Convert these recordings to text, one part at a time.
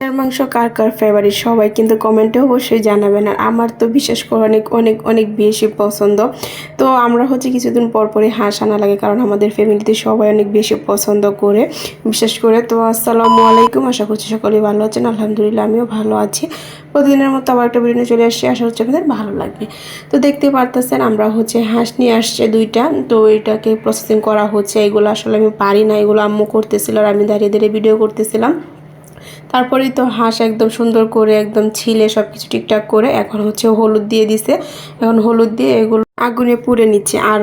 হাঁসের মাংস কার কার ফেভারিট সবাই কিন্তু কমেন্টে অবশ্যই জানাবেন। আর আমার তো বিশেষ করে অনেক অনেক অনেক বেশি পছন্দ। তো আমরা হচ্ছে কিছুদিন পর পরই হাঁস আনা লাগে কারণ আমাদের ফ্যামিলিতে সবাই অনেক বেশি পছন্দ করে, বিশেষ করে। তো আসসালামু আলাইকুম, আশা করছি সকলেই ভালো আছেন। আলহামদুলিল্লাহ, আমিও ভালো আছি। প্রতিদিনের মতো আবার একটা ভিডিও চলে আসছি। আশা হচ্ছে আপনাদের ভালো লাগবে। তো দেখতে পারতেছেন আমরা হচ্ছে হাঁস নিয়ে আসছে দুইটা। তো এটাকে প্রসেসিং করা হচ্ছে। এগুলো আসলে আমি পারি না। এগুলো আম্মু করতেছিল আর আমি দাঁড়িয়ে দাঁড়িয়ে ভিডিও করতেছিলাম। তারপরেই তো হাঁস একদম সুন্দর করে একদম ছিলে সব কিছু ঠিকঠাক করে, এখন হচ্ছে হলুদ দিয়ে দিছে। এখন হলুদ দিয়ে এগুলো আগুনে পুড়ে নিচ্ছে। আর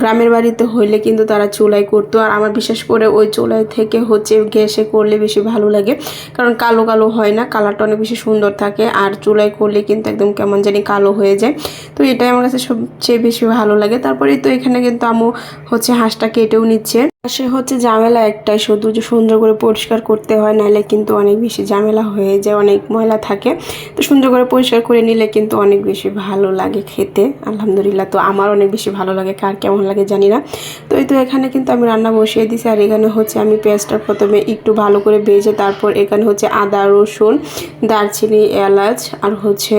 গ্রামের বাড়িতে হইলে কিন্তু তারা চুলায় করতো। আর আমার বিশেষ করে ওই চুলায় থেকে হচ্ছে গ্যাসে করলে বেশি ভালো লাগে। কারণ কালো কালো হয় না, কালারটা অনেক বেশি সুন্দর থাকে। আর চুলাই করলে কিন্তু একদম কেমন জানি কালো হয়ে যায়। তো এটাই আমার কাছে সবচেয়ে বেশি ভালো লাগে। তারপরেই তো এখানে কিন্তু আমু হচ্ছে হাঁসটা কেটেও নিচ্ছে। সে হচ্ছে ঝামেলা একটাই শুধু যে সুন্দর করে পরিষ্কার করতে হয় নাহলে কিন্তু অনেক বেশি ঝামেলা হয়ে যায়, অনেক ময়লা থাকে। তো সুন্দর করে পরিষ্কার করে নিলে কিন্তু অনেক বেশি ভালো লাগে খেতে, আলহামদুলিল্লাহ। তো আমার অনেক বেশি ভালো লাগে, কার কেমন লাগে জানি না। তো এই তো এখানে কিন্তু আমি রান্না বসিয়ে দিছি, আর এখানে হচ্ছে আমি পেঁয়াজটা প্রথমে একটু ভালো করে ভেজে তারপর এখানে হচ্ছে আদা, রসুন, দারচিনি, এলাচ আর হচ্ছে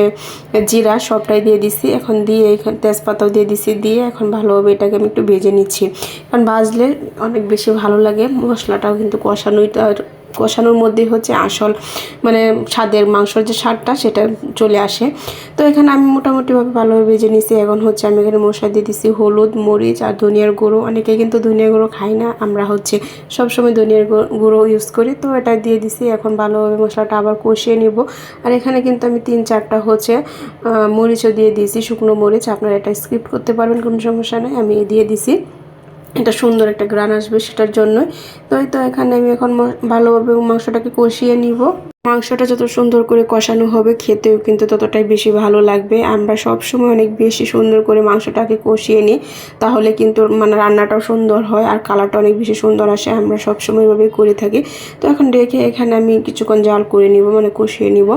জিরা সবটাই দিয়ে দিছি। এখন দিয়ে এখানে তেজপাতাও দিয়ে দিছি, দিয়ে এখন ভালোভাবে এটাকে আমি একটু ভেজে নিচ্ছি। কারণ ভাজলে অনেক বেশি ভালো লাগে, মশলাটাও কিন্তু কষানোই তার কষানোর মধ্যেই হচ্ছে আসল মানে স্বাদের মাংসর যে স্বাদটা সেটা চলে আসে। তো এখানে আমি মোটামুটিভাবে ভালোভাবে ভেজে নিছি। এখন হচ্ছে আমি এখানে মশলা দিয়ে দিছি হলুদ, মরিচ আর ধনিয়ার গুঁড়ো। অনেকে কিন্তু ধনিয়ার গুঁড়ো খাই না। আমরা হচ্ছে সবসময় ধনিয়ার গুঁড়ো ইউজ করি। তো এটা দিয়ে দিছি। এখন ভালোভাবে মশলাটা আবার কষিয়ে নিব। আর এখানে কিন্তু আমি তিন চারটা হচ্ছে মরিচও দিয়ে দিয়েছি। শুকনো মরিচ। আপনারা এটা স্কিপ করতে পারবেন, কোনো সমস্যা নেই। আমি দিয়ে দিছি। এটা সুন্দর একটা গ্রান আসবে সেটার জন্যই। তো তো এখানে আমি এখন ভালোভাবে মাংসটাকে কষিয়ে নিব। মাংসটা যত সুন্দর করে কষানো হবে, খেতেও কিন্তু ততটাই বেশি ভালো লাগবে। আমরা সব সময় অনেক বেশি সুন্দর করে মাংসটাকে কষিয়ে নিই, তাহলে কিন্তু মানে রান্নাটাও সুন্দর হয় আর কালারটা অনেক বেশি সুন্দর আসে। আমরা সব সময় এভাবেই করে থাকি। তো এখন রেখে এখানে আমি কিছুক্ষণ জাল করে নিব মানে কষিয়ে নিব।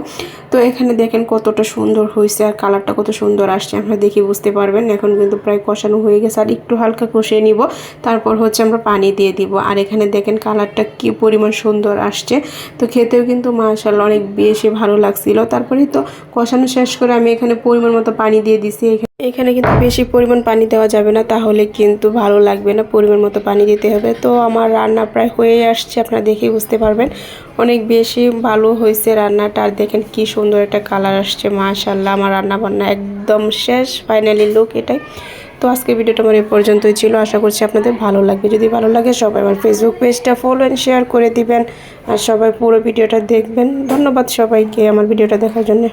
তো এখানে দেখেন কতটা সুন্দর হয়েছে আর কালারটা কত সুন্দর আসছে আমরা দেখি বুঝতে পারবেন। এখন কিন্তু প্রায় কষানো হয়ে গেছে আর একটু হালকা কষিয়ে নিব, তারপর হচ্ছে আমরা পানি দিয়ে দিব। আর এখানে দেখেন কালারটা কি পরিমাণ সুন্দর আসছে। তো খেতেও কিন্তু মাশাল্লাহ অনেক বেশি ভালো লাগছিল। তারপরে তো কষানো শেষ করে আমি এখানে পরিমাণ মতো পানি দিয়ে দিছি। এখানে এখানে কিন্তু বেশি পরিমাণ পানি দেওয়া যাবে না, তাহলে কিন্তু ভালো লাগবে না, পরিমাণ মতো পানি দিতে হবে। তো আমার রান্না প্রায় হয়ে আসছে, আপনারা দেখেই বুঝতে পারবেন। অনেক বেশি ভালো হয়েছে রান্নাটা, আর দেখেন কি সুন্দর একটা কালার আসছে মাশাল্লাহ আমার রান্না বান্না একদম শেষ, ফাইনালি লুক এটাই। তো আজকে ভিডিওটা আমার এ পর্যন্তই ছিল। আশা করছি আপনাদের ভালো লাগবে। যদি ভালো লাগে, সবাই আমার ফেসবুক পেজটা ফলো অ্যান্ড শেয়ার করে দিবেন। আর সবাই পুরো ভিডিওটা দেখবেন। ধন্যবাদ সবাইকে আমার ভিডিওটা দেখার জন্য।